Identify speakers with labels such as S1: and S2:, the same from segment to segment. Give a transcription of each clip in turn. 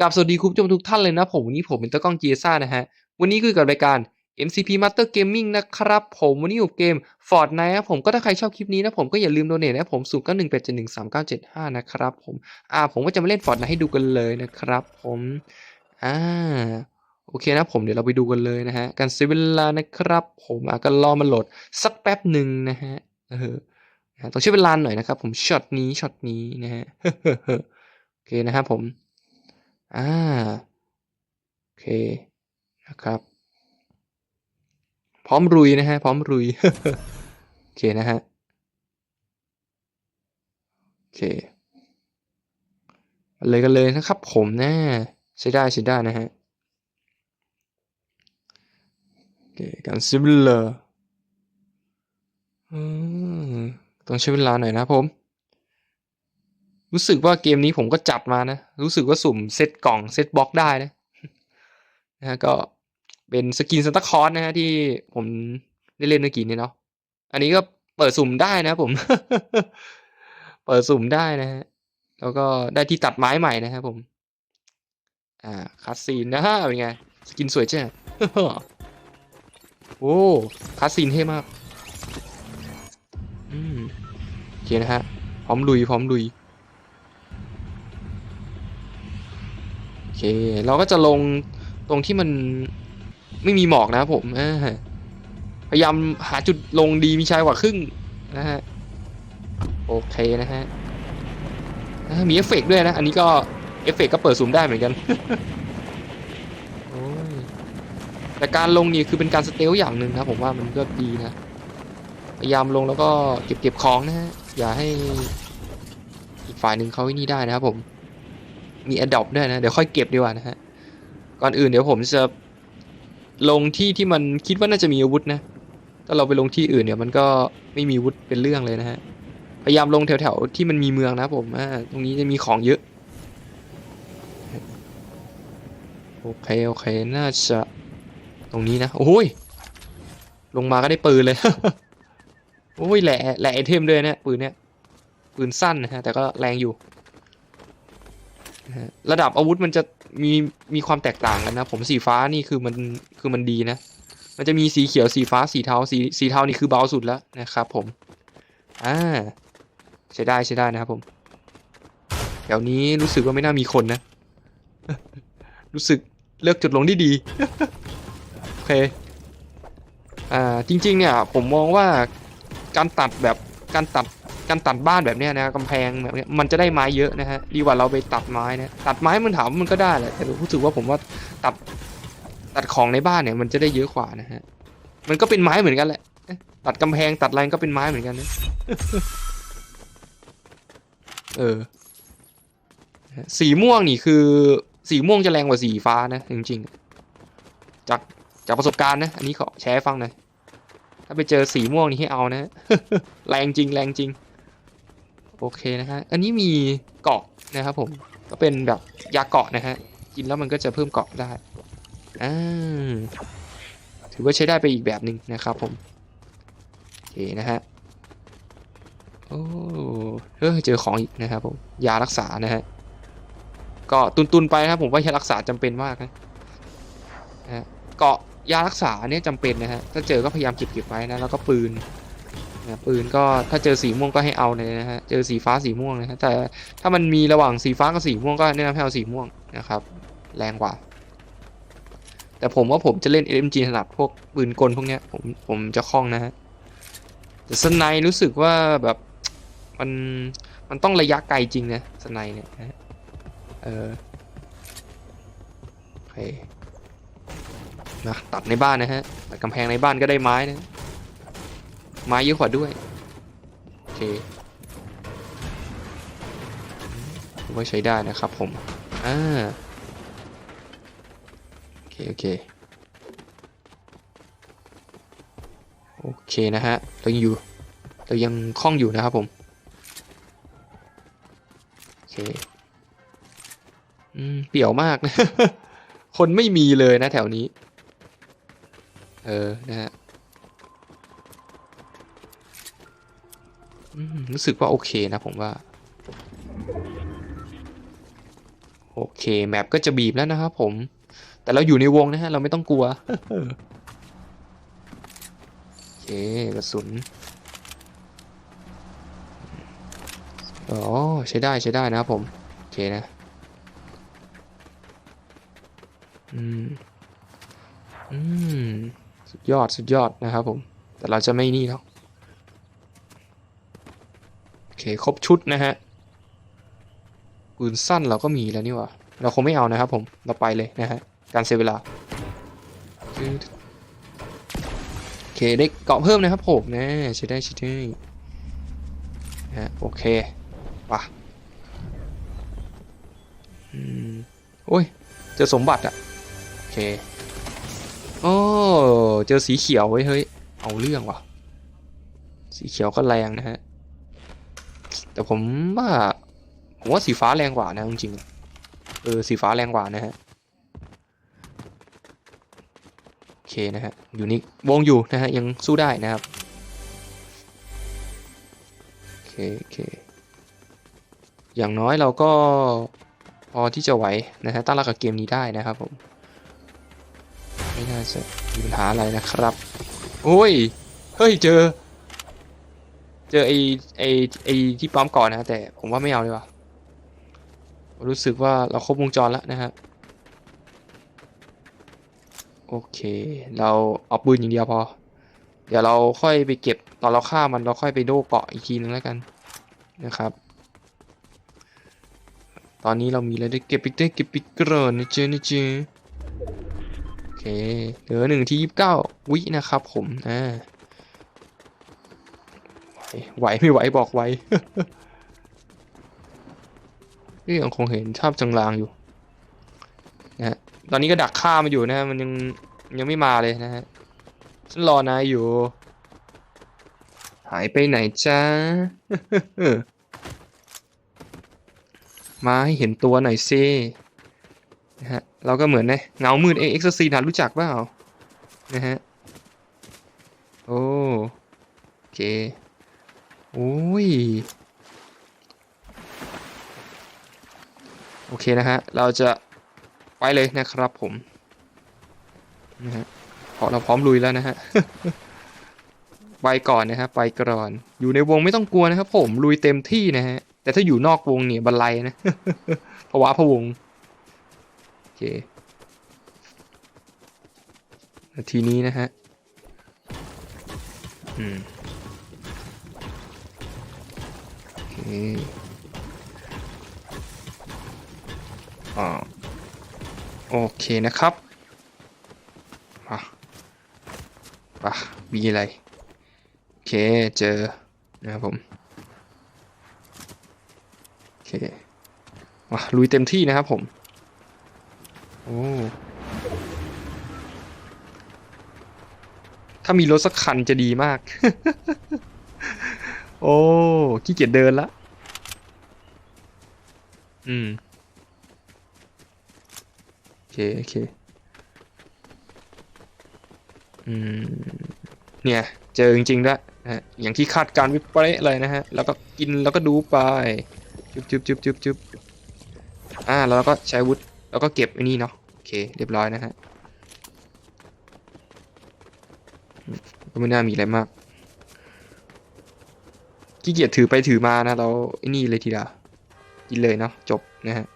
S1: กับสวัสดีคุณผู้ชมทุกท่านเลยนะผมวันนี้ผมเป็นตะกล้องเจซ่านะฮะ วันนี้คือกับรายการ MCP Master Gaming นะครับผมวันนี้อยู่เกม Fortnite นะผมก็ถ้าใครชอบคลิปนี้นะผมก็อย่าลืมโดเนทนะผม0 9 1 8 7 1 3 9 7 5นะครับผมอ่าผมก็จะมาเล่น Fortnite ให้ดูกันเลยนะครับผมอ่าโอเคนะผมเดี๋ยวเราไปดูกันเลยนะฮะการเซเวลานะครับ ผมอะก็รอมันโหลดสักแป๊บหนึ่งนะฮะเออต้องใช้เวลาหน่อยนะครับ ผมช็อตนี้ช็อตนี้นะฮะโอเคนะครับผม อ่า โอเค นะครับ พร้อมรุยนะฮะ พร้อมรุย โอเคนะฮะ โอเค เลยกันเลยนะครับผมนะ ใช้ได้ใช้ได้นะฮะ โอเค การซิมเลอร์ต้องใช้เวลาหน่อยนะผม รู้สึกว่าเกมนี้ผมก็จัดมานะ รู้สึกว่าสุ่มเซตกล่องเซตบล็อกได้นะนะฮะก็เป็นสกินซันตาคลอสนะฮะที่ผมได้เล่นเมื่อกี้นี้เนาะอันนี้ก็เปิดสุ่มได้นะผม เปิดสุ่มได้นะฮะแล้วก็ได้ที่ตัดไม้ใหม่นะครับผม อ่าคัสซีนนะฮะเป็นไง สกินสวยจ้ะโอ้คัสซีนเท่มาก อืมโอเคนะฮะ พร้อมลุย พร้อมลุย เค เราก็จะลงตรงที่มันไม่มีหมอกนะครับผมพยายามหาจุดลงดีมีชายกว่าครึ่งนะฮะโอเคนะฮะมีเอฟเฟกต์ด้วยนะ อันนี้ก็เอฟเฟกต์ก็เปิดซูมได้เหมือนกันแต่การลงนี่คือเป็นการสเตลอย่างหนึ่งนะผมว่ามันก็ดีนะ พยายามลงแล้วก็เก็บเก็บของนะฮะอย่าให้อีกฝ่ายหนึ่งเขาไอ้นี่ได้นะครับผม มี Adopt ด้วยนะ เดี๋ยวค่อยเก็บดีกว่านะฮะ ก่อนอื่นเดี๋ยวผมจะลงที่ที่มันคิดว่าน่าจะมีอาวุธนะ ถ้าเราไปลงที่อื่นเนี่ยมันก็ไม่มีอาวุธเป็นเรื่องเลยนะฮะ พยายามลงแถวๆที่มันมีเมืองนะผมอ่าตรงนี้จะมีของเยอะ โอเคโอเคน่าจะตรงนี้นะ โอ้ย ลงมาก็ได้ปืนเลย โอ้ยแหละแหละไอเทมด้วยเนี่ยปืนเนี่ยปืนสั้นนะฮะแต่ก็แรงอยู่ นะฮะระดับอาวุธมันจะมีมีความแตกต่างกันนะผมสีฟ้านี่คือมันคือมันดีนะ มันจะมีสีเขียวสีฟ้าสีเทาสีสีเทานี่คือเบาสุดแล้วนะครับผมอ่าใช้ได้ใช้ได้นะครับผมแถวนี้รู้สึกว่าไม่น่ามีคนนะ รู้สึกเลือกจุดลงที่ดีโอเคอ่าจริงๆเนี่ยผมมองว่าการตัดแบบการตัด การตัดบ้านแบบเนี้ยนะกำแพงแบบเนี้ยมันจะได้ไม้เยอะนะฮะดีกว่าเราไปตัดไม้นะตัดไม้มันถามมันก็ได้แหละแต่รู้สึกว่าผมว่าตัดตัดของในบ้านเนี่ยมันจะได้เยอะกว่านะฮะมันก็เป็นไม้เหมือนกันแหละตัดกำแพงตัดอะไรก็เป็นไม้เหมือนกันนะเออสีม่วงนี่คือสีม่วงจะแรงกว่าสีฟ้านะจริงๆจากจากประสบการณ์นะอันนี้ขอแชร์ฟังหน่อยถ้าไปเจอสีม่วงนี่ให้เอานะแรงจริงแรงจริง โอเคนะฮะ อันนี้มีเกาะนะครับผม ก็เป็นแบบยาเกาะนะฮะ กินแล้วมันก็จะเพิ่มเกาะได้อ่าถือว่าใช้ได้ไปอีกแบบหนึ่งนะครับผม โอเคนะฮะ โอ้เออเจอของอีกนะครับผม ยารักษานะฮะ ก็ตุนๆไปนะครับผมว่ายารักษาจำเป็นมากนะนะฮะเกาะยารักษาเนี่ยจำเป็นนะฮะ ถ้าเจอก็พยายามเก็บเก็บไว้นะ แล้วก็ปืน ปืนก็ถ้าเจอสีม่วงก็ให้เอาเลยนะฮะ เจอสีฟ้าสีม่วงนะฮะแต่ถ้ามันมีระหว่างสีฟ้ากับสีม่วงก็แนะนำให้เอาสีม่วงนะครับ แรงกว่า แต่ผมว่าผมจะเล่น LMG ถนัดพวกปืนกลพวกเนี้ยผมผมจะคล่องนะฮะแต่สไนรู้สึกว่าแบบมันมันต้องระยะไกลจริงนะสไนเนี่ยนะเออโอเคนะตัดในบ้านนะฮะตัดกำแพงในบ้านก็ได้ไม้นะ ไม้เยอะกว่าด้วย โอเคผมว่าใช้ได้นะครับผม อ่า โอเค โอเค โอเคนะฮะ เรายังอยู่ เรายังคล่องอยู่นะครับผม โอเค อืม เปี่ยวมากนะคนไม่มีเลยนะแถวนี้ เออ นะฮะ รู้สึกว่าโอเคนะผมว่า โอเค แมปก็จะบีบแล้วนะครับผม แต่เราอยู่ในวงนะฮะ เราไม่ต้องกลัวโอเคกระสุนอ๋อใช้ได้ใช้ได้นะครับผม โอเคนะ อืม อืม สุดยอดสุดยอดนะครับผม แต่เราจะไม่นี่หรอกโอเคครบชุดนะฮะปืนสั้นเราก็มีแล้วนี่ว่าเราคงไม่เอานะครับผมเราไปเลยนะฮะการเสียเวลาโอเคได้เกาะเพิ่มนะครับผมนะใช้ได้ใช้ได้นะฮะโอเคป่ะอืมโอ้ยเจอสมบัติอะโอเคโอ้เจอสีเขียวไว้เฮ้ยเอาเรื่องว่ะสีเขียวก็แรงนะฮะ แต่ผมว่าผมว่าสีฟ้าแรงกว่านะจริงๆเออสีฟ้าแรงกว่านะฮะโอเคนะฮะอยู่นี่วงอยู่นะฮะยังสู้ได้นะครับโอเคโอเคอย่างน้อยเราก็พอที่จะไหวนะฮะตั้งรับกับเกมนี้ได้นะครับผมไม่น่าจะมีปัญหาอะไรนะครับ โอ้ย เฮ้ย เจอ เจอไอไอไอที่ปั๊มก่อนนะแต่ผมว่าไม่เอาเลยว่ะรู้สึกว่าเราครบวงจรแล้วนะครับโอเค เราเอาปืนอย่างเดียวพอ เดี๋ยวเราค่อยไปเก็บตอนเราฆ่ามันเราค่อยไปโดเกาะอีกทีนึงแล้วกันนะครับ ตอนนี้เรามีอะไรได้เก็บอีกได้เก็บอีกกระนะเจนะเจโอเคเหลือหนึ่งที่ยี่สิบเก้าวินะครับผมอ่า ไหวไม่ไหวบอกไว้นี่ยังคงเห็นภาพจางลางอยู่นะฮะตอนนี้ก็ดักฆ่ามันอยู่นะฮะมันยังยังไม่มาเลยนะฮะฉันรอนายอยู่ หายไปไหนจ้ามาให้เห็นตัวหน่อยซินะฮะเราก็เหมือนนะเงามืดเอ็กซ์ซีนะรู้จักเปล่านะฮะโอ้โอเค โอ้ย โอเคนะฮะ เราจะไปเลยนะครับผม นะฮะพอเราพร้อมลุยแล้วนะฮะ ไปก่อนนะครับไปก่อน อยู่ในวงไม่ต้องกลัวนะครับผม ลุยเต็มที่นะฮะ แต่ถ้าอยู่นอกวงเนี่ยบันไลนะเพราว่าพะวง โอเค ทีนี้นะฮะ อืม โอเคอ่าโอเคนะครับมาปะมีอะไร โอเค เจอ นะครับผม โอเคมาลุยเต็มที่นะครับผม โอ้ถ้ามีรถสักคันจะดีมาก โอ้ขี้เกียจเดินละ อืม โอเค โอเค อืม เนี่ย เจอจริงๆด้วยนะฮะอย่างที่คาดการวิเป๊ะเลยนะฮะ แล้วก็กินแล้วก็ดูไปจุ๊บจุ๊บจุ๊บจุ๊บจุ๊บอ่า แล้วก็ใช้วุธแล้วก็เก็บไอ้นี่เนาะ โอเค เรียบร้อยนะฮะ ก็ไม่น่ามีอะไรมากขี้เกียจถือไปถือมานะ เราไอ้นี่เลยทีเดียว กินเลยเนาะจบนะฮะ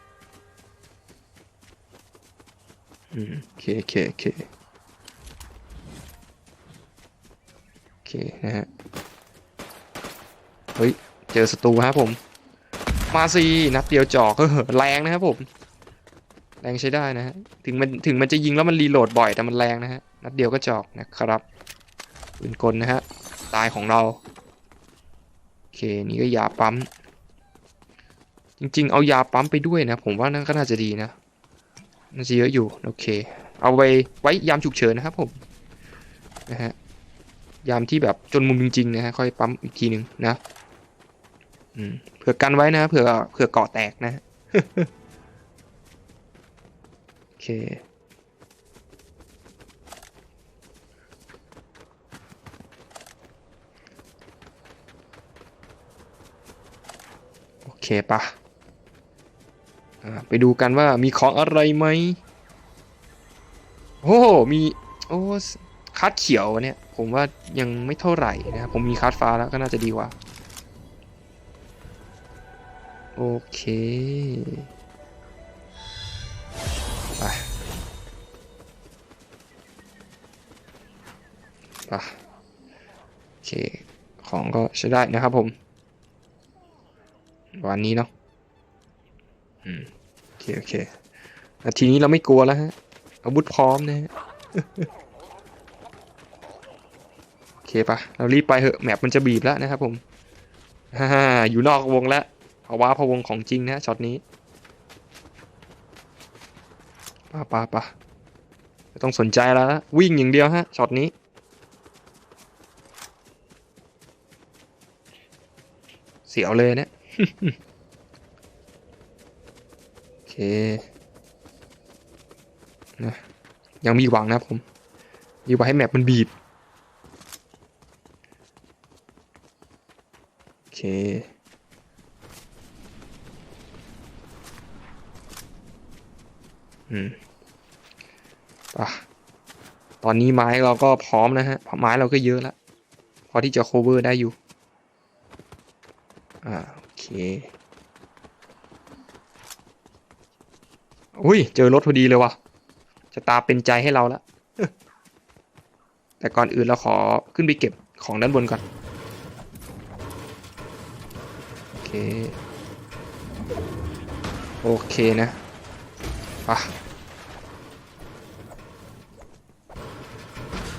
S1: อืมโอเคโอเคโอเคโอเคนะฮะเฮ้ยเจอศัตรูครับผม มาสินัดเดียวจอกเออแรงนะครับผม แรงใช้ได้นะฮะถึงมันถึงมันจะยิงแล้วมันรีโหลดบ่อยแต่มันแรงนะฮะนัดเดียวก็จอกนะครับปืนกลนะฮะตายของเราโอเคนี่ก็ยาปั๊ม จริงๆ เอายาปั๊มไปด้วยนะ ผมว่านั่นก็น่าจะดีนะน่าจะเยอะอยู่ โอเค เอาไว้ไว้ยามฉุกเฉินนะครับผม นะฮะ ยามที่แบบจนมุมจริงๆนะฮะ ค่อยปั๊มอีกทีหนึ่งนะอืมเผื่อกันไว้นะ เผื่อเผื่อเกาะแตกนะ โอเคโอเคปะเออ่า ไปดูกันว่ามีของอะไรไหมโอ้มีโอ้คัดเขียวเนี่ย ผมว่ายังไม่เท่าไหร่นะครับผมมีคัดฟ้าแล้วก็น่าจะดีกว่า โอเคไปไปโอเค ของก็ใช้ได้นะครับผม วันนี้เนาะ เคโอเคทีนี้เราไม่กลัวแล้วฮะอาวุธพร้อมนะฮะโอเคปะเรารีบไปเหอะแมปมันจะบีบแล้วนะครับผมฮ่าฮ่าอยู่นอกวงแล้วภาวะพวงของจริงนะช็อตนี้ปะปะปะต้องสนใจแล้วนะวิ่งอย่างเดียวฮะช็อตนี้เสียวเลยเนี่ย นะยังมีหวังนะผม มีหวังให้แมปมันบีบ โอเค อืมป่ะตอนนี้ไม้เราก็พร้อมนะฮะ ไม้เราก็เยอะแล้ว พอที่จะ cover ได้อยู่ อ่า โอเค อุ้ย เจอรถพอดีเลยว่ะจะตาเป็นใจให้เราแล้วแต่ก่อนอื่นเราขอขึ้นไปเก็บของด้านบนก่อน โอเค โอเคนะอะ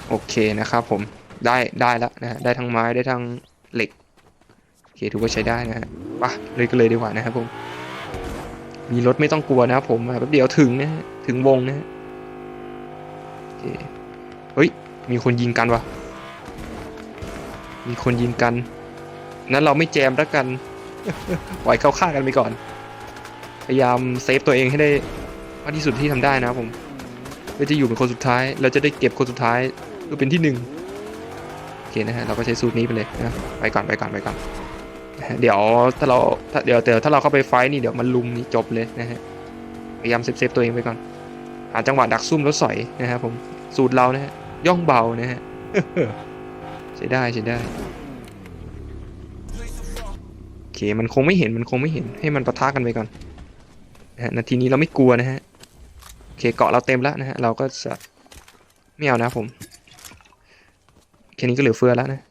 S1: โอเคนะครับผมได้ได้แล้วนะฮะได้ทั้งไม้ได้ทั้งเหล็กโอเคถือว่าใช้ได้นะฮะไปะเลยก็เลยดีกว่านะครับผม มีรถไม่ต้องกลัวนะครับผมแป๊บเดียวถึงนะฮะถึงวงนะฮะเฮ้ย มีคนยิงกันวะมีคนยิงกัน นั้นเราไม่แจมแล้วกันปล่อยเขาฆ่ากันไปก่อน พยายามเซฟตัวเองให้ได้มากที่สุดที่ทำได้นะครับผมเพื่อจะอยู่เป็นคนสุดท้าย เราจะได้เก็บคนสุดท้ายเพื่อเป็นที่หนึ่งโอเคนะฮะ เราก็ใช้สูตรนี้ไปเลยนะ ไปก่อนไปก่อนไปก่อน เดี๋ยวถ้าเราถ้าเดี๋ยวเดี๋ยวถ้าเราเข้าไปไฟท์นี่เดี๋ยวมันลุมนี่จบเลยนะฮะพยายามเซฟเซฟตัวเองไปก่อนหาจังหวะดักซุ่มแล้วสอยนะครับผมสูตรเรานะฮะย่องเบานะฮะใช้ได้ใช้ได้โอเคมันคงไม่เห็นมันคงไม่เห็นให้มันปะทะกันไปก่อนนะฮะนาทีนี้เราไม่กลัวนะฮะโอเคเกาะเราเต็มแล้วนะฮะเราก็จะไม่เอานะครับผมแค่นี้ก็เหลือเฟือแล้วนะ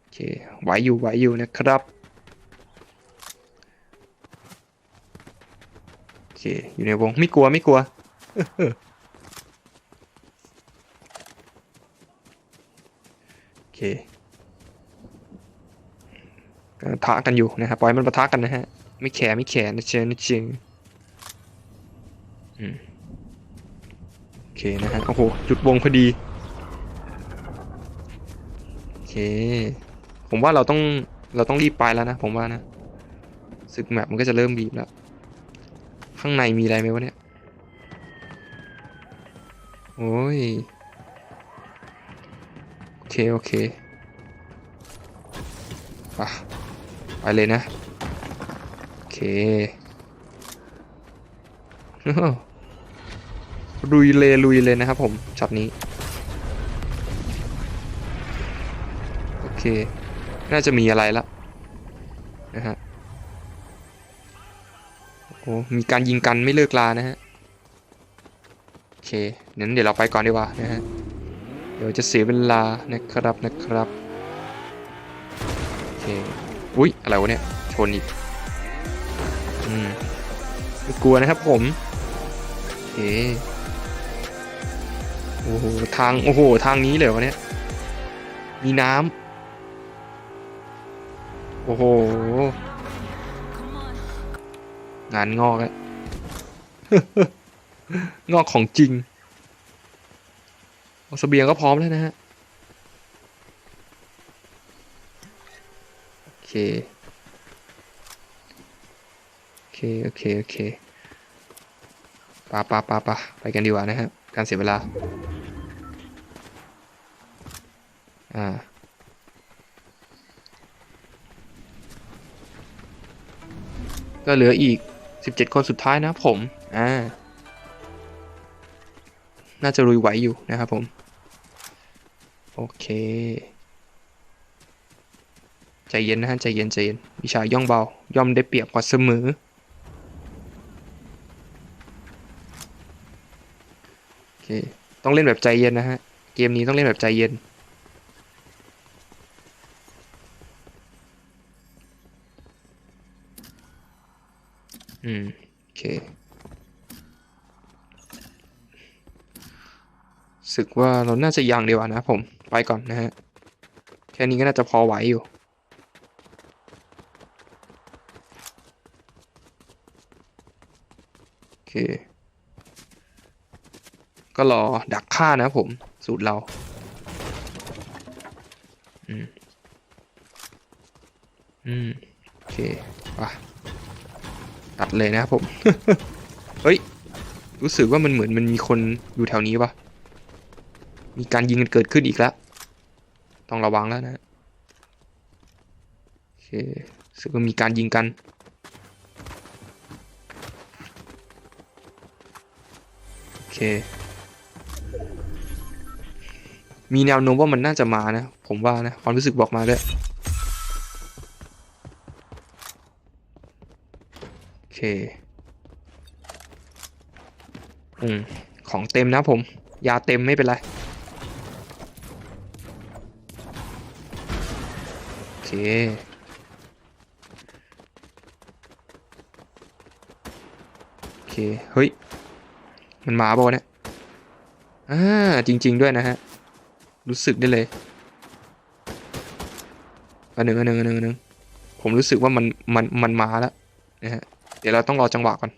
S1: โอเคไหวอยู่ไหวอยู่นะครับ โอ เคอยู่ในวงไม่กลัวไม่กลัวโอเคก็ปะทะกันอยู่นะครับปล่อยมันปะทะกันนะฮะไม่แคร์ไม่แคร์นะเชนนะเชงอืมโอเคนะฮะโอ้โหจุดวงพอดีโอเค ผมว่าเราต้องเราต้องรีบไปแล้วนะ ผมว่านะศึกแมปมันก็จะเริ่มบีบแล้ว ข้างในมีอะไรไหมวะเนี่ย โอ้ย โอเค โอเคไปไปเลยนะ โอเคลุยเลยลุยเลยนะครับผมช็อตนี้ โอเค น่าจะมีอะไรละฮะ โอ้ มีการยิงกันไม่เลิกลานะฮะ โอเคงั้นเดี๋ยวเราไปก่อนดีกว่านะฮะ เดี๋ยวจะเสียเวลานะครับนะครับ โอเค อุ้ยอะไรวะเนี่ย ชนอีก อืมไม่กลัวนะครับผม โอเค โอ้โห ทาง โอ้โห ทางนี้เลยวะเนี่ย มีน้ำโอ้โห งานงอกอะงอกของจริงเอาเสบียงก็พร้อมแล้วนะฮะ โอเค โอเค โอเค โอเคปาปาปาปาไปกันดีกว่านะฮะ การเสียเวลา อ่า ก็เหลืออีก สิบเจ็ดคนสุดท้ายนะผม อ่า น่าจะรุยไหวอยู่นะครับผม โอเค ใจเย็นนะฮะ ใจเย็นใจเย็น วิชาย่องเบา ย่อมได้เปรียบกว่าเสมอ โอเค ต้องเล่นแบบใจเย็นนะฮะ เกมนี้ต้องเล่นแบบใจเย็น อืม โอเคสึกว่าเราน่าจะยังดีกว่านะผม ไปก่อนนะฮะ แค่นี้ก็น่าจะพอไหวอยู่ โอเค ก็รอดักฆ่านะผม สูตรเราอืม อืม โอเค ไป ตัดเลยนะครับผม เฮ้ย รู้สึกว่ามันเหมือนมันมีคนอยู่แถวนี้ปะมีการยิงกันเกิดขึ้นอีกแล้ว ต้องระวังแล้วนะโอเครู้สึกว่ามีการยิงกันโอเค มีแนวโน้มว่ามันน่าจะมานะ ผมว่านะ ความรู้สึกบอกมาด้วย อเคอืม ของเต็มนะผม ยาเต็มไม่เป็นไรโอเคโอเค เฮ้ย มันมาบ่เนี่ยอ่าจริง ๆ ด้วยนะฮะ รู้สึกได้เลยอันหนึ่งอันหนึ่งอันหนึ่งอันหนึ่งผมรู้สึกว่ามันมันมันมาแล้วนะฮะ ดี๋ยวเราต้องรอจังหวะก่อน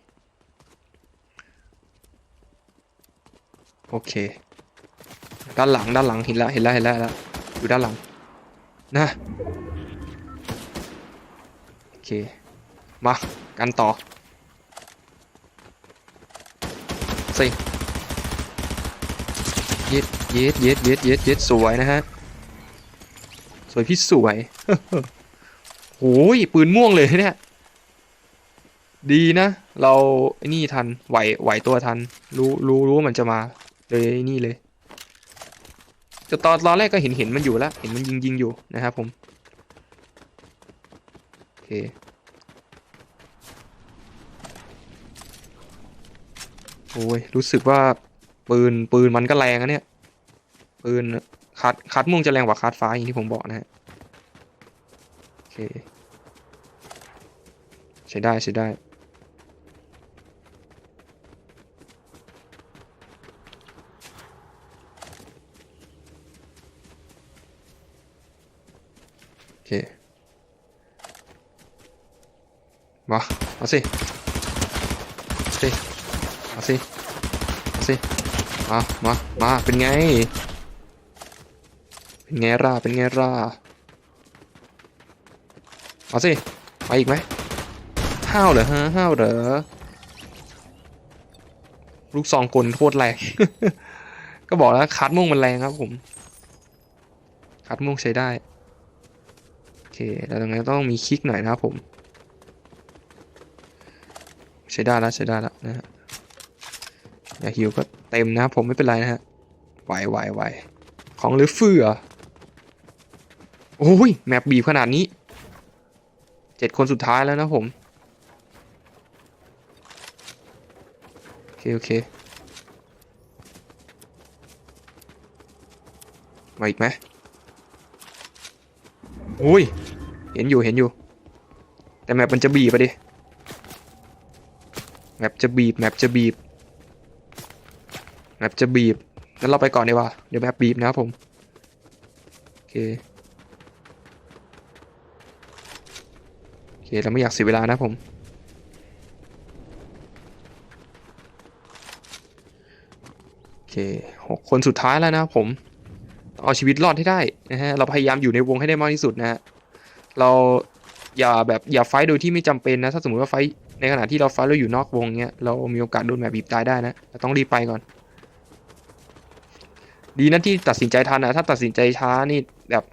S1: โอเค ด้านหลังด้านหลังเห็นแล้วเห็นแล้วเห็นแล้วแล้วอยู่ด้านหลัง นะโอเค มากันต่อสิเย็ดเย็ดเย็ดเย็ดเย็ดเย็ดสวยนะฮะ สวยพี่สวยโอ้ยปืนม่วงเลยเนี่ย ดีนะ เราไอ้นี่ทันไหวไหวตัวทัน รู้รู้รู้ว่ามันจะมาเลยนี่เลยแต่ตอนตอนแรกก็เห็นเห็นมันอยู่แล้ว เห็นมันยิงยิงอยู่นะครับผมโอเคโอ้ยรู้สึกว่าปืนปืนมันก็แรงอะเนี่ย ปืนคัดคัดม่วงจะแรงกว่าคัดฟ้าอย่างที่ผมบอกนะฮะโอเคใช้ได้ใช้ได้ เค มาเอาสิสิเอาสิเอาสิ มา มา มา เป็นไง เป็นไงร่า เป็นไงร่าเอาสิมาอีกไหมห้าวเหรอฮะห้าวเหรอ ลูกซองกลโคตรแรง ก็บอกแล้วคัดม่วงมันแรงครับผมคัดม่วงใช้ได้ เคแล้วตรงนี้ต้องมีคลิกหน่อยนะครับผม ใช้ได้แล้วใช้ได้แล้วนะฮะอย่าหิวก็เต็มนะครับผมไม่เป็นไรนะฮะไหวไหวไหวของหลือเฟือโอ้ยแมปบีบขนาดนี้เจ็ดคนสุดท้ายแล้วนะผมโอเคโอเคมาอีกไหมโอ้ย เห็นอยู่เห็นอยู่ แต่แมปมันจะบีบไปดิแมปจะบีบแมปจะบีบแมปจะบีบงั้นเราไปก่อนดีกว่าเดี๋ยวแมปบีบนะครับผมโอเคโอเคเราไม่อยากเสียเวลานะผมโอเคหกคนสุดท้ายแล้วนะผมเอาชีวิตรอดให้ได้นะฮะเราพยายามอยู่ในวงให้ได้มากที่สุดนะฮะ เราอย่าแบบอย่าไฟโดยที่ไม่จำเป็นนะ ถ้าสมมติว่าไฟในขณะที่เราไฟเราอยู่นอกวงเนี้ยเรามีโอกาสโดนแบบบีบตายได้นะเราต้องรีบไปก่อน ดีนะที่ตัดสินใจทันนะถ้าตัดสินใจช้านี่แบบ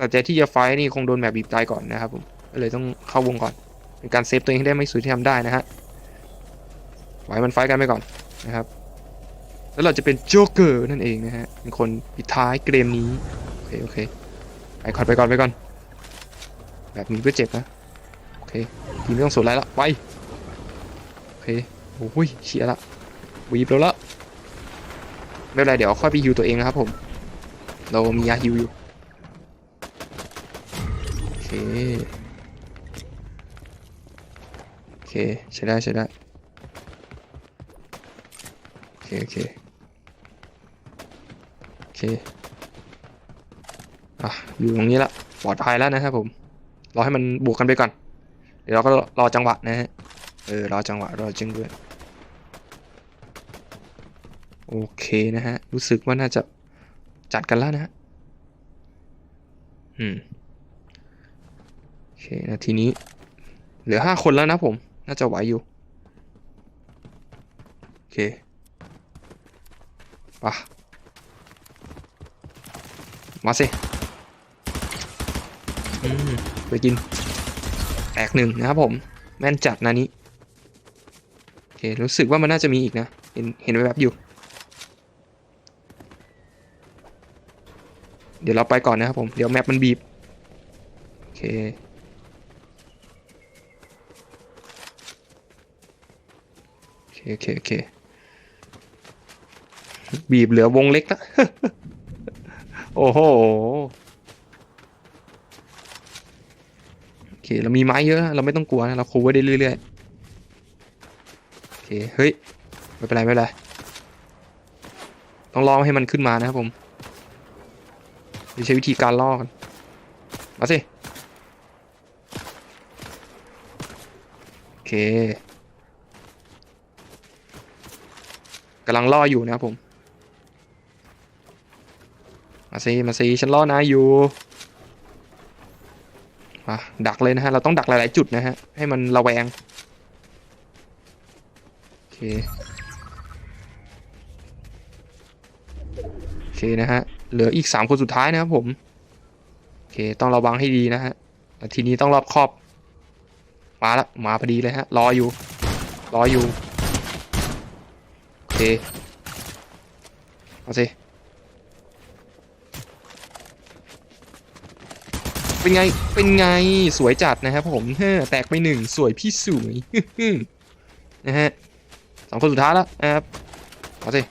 S1: ตัดใจที่จะไฟนี่คงโดนแบบบีบตายก่อนนะครับผมเลยต้องเข้าวงก่อนเป็นการเซฟตัวเองให้ได้ไม่สุดที่ทำได้นะฮะไว้มันไฟกันไปก่อนนะครับ แล้วเราจะเป็นโจ๊กเกอร์นั่นเองนะฮะเป็นคนปิดท้ายเกมนี้โอเคโอเคไปก่อนไปก่อนไปก่อน แบบนี้ก็เจ็บนะ โอเค ทีมไม่ต้องสนอะไรละ ไป โอเค โอ้ยเชียละวีบแล้วละไม่เป็นไรเดี๋ยวค่อยไปฮิวตัวเองนะครับผม เรามียาฮิวอยู่โอเคโอเคใช้ได้ใช้ได้โอเคโอเคโอเคอะอยู่ตรงนี้ละปลอดภัยแล้วนะครับผม รอให้มันบวกกันไปก่อน เดี๋ยวเราก็รอจังหวะนะฮะ เออรอจังหวะรอจึงด้วย โอเคนะฮะ รู้สึกว่าน่าจะจัดกันแล้วนะฮะ อืม โอเคนะทีนี้ เหลือห้าคนแล้วนะผม น่าจะไหวอยู่ โอเคปะมาสิ ไปกิน แตกหนึ่งนะครับผม แม่นจัดนะนี้โอเค รู้สึกว่ามันน่าจะมีอีกนะ เห็นเห็นแวบๆอยู่ เดี๋ยวเราไปก่อนนะครับผม เดี๋ยวแมปมันบีบ โอเคโอเคโอเคโอเคบีบเหลือวงเล็กแล้วโอ้โห โอ เคเรามีไม้เยอะเราไม่ต้องกลัวนะเราคูไว้ได้เรื่อยๆโอเคเฮ้ยไม่เป็นไรไม่เป็นไรต้องรอให้มันขึ้นมานะครับผมเดี๋ยวใช้วิธีการล่อกันมาสิโอเคกำลังล่ออยู่นะครับผมมาสิมาสิฉันล่อนายอยู่ มาดักเลยนะฮะ เราต้องดักหลาย ๆ จุดนะฮะ ให้มันระแวง โอเค โอเคนะฮะ เหลืออีกสามคนสุดท้ายนะครับผม โอเค ต้องระวังให้ดีนะฮะ ทีนี้ต้องรอบครอบ มาละมาพอดีเลยฮะ รออยู่ รออยู่ โอเค เอาสิ เป็นไง เป็นไง สวยจัดนะครับผมเฮ้แตกไปหนึ่งสวยพี่สวยนะฮะสองคนสุดท้ายแล้วนะครับเอาสิ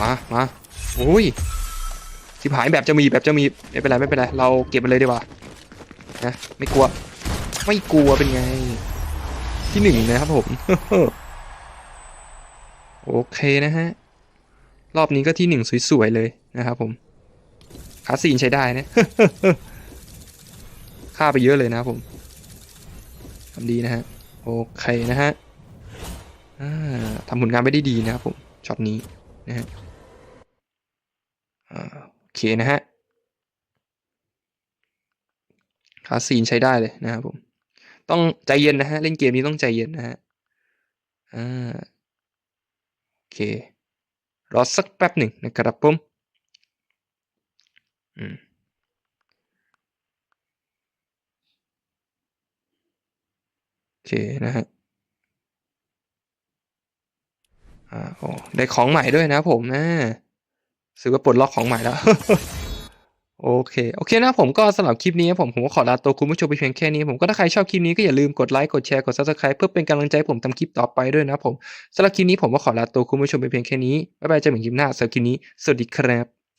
S1: มา มาโอ้ยชิบหายแบบจะมีแบบจะมีไม่เป็นไรไม่เป็นไรเราเก็บมันเลยดีกว่านะไม่กลัว ไม่กลัวเป็นไง ที่หนึ่งนะครับผมโอเคนะฮะ รอบนี้ก็ที่หนึ่งสวยๆเลยนะครับผม คาสซีนใช้ได้นะค่าไปเยอะเลยนะผมทำดีนะฮะ โอเคนะฮะทำผลงานไม่ได้ดีนะครับผมช็อตนี้นะฮะโอเคนะฮะคาซีนใช้ได้เลยนะครับผม ต้องใจเย็นนะฮะ เล่นเกมนี้ต้องใจเย็นนะฮะอ่าโอเค รอสักแป๊บหนึ่งนะครับผม อืมโอเคนะฮะอ่าโอ้ได้ของใหม่ด้วยนะผมนะซื้อว่าปลดล็อกของใหม่แล้วโอเค โอเคนะผมก็สำหรับคลิปนี้ผมผมก็ขอลาตัวคุณผู้ชมไปเพียงแค่นี้ผมก็ถ้าใครชอบคลิปนี้ก็อย่าลืมกดไลค์กดแชร์กด subscribe เพื่อเป็นกำลังใจผมทำคลิปต่อไปด้วยนะผมสำหรับคลิปนี้ผมก็ขอลาตัวคุณผู้ชมไปเพียงแค่นี้บ๊ายบายเจอกันใหม่คลิปหน้าสำหรับคลิปนี้สวัสดีครับ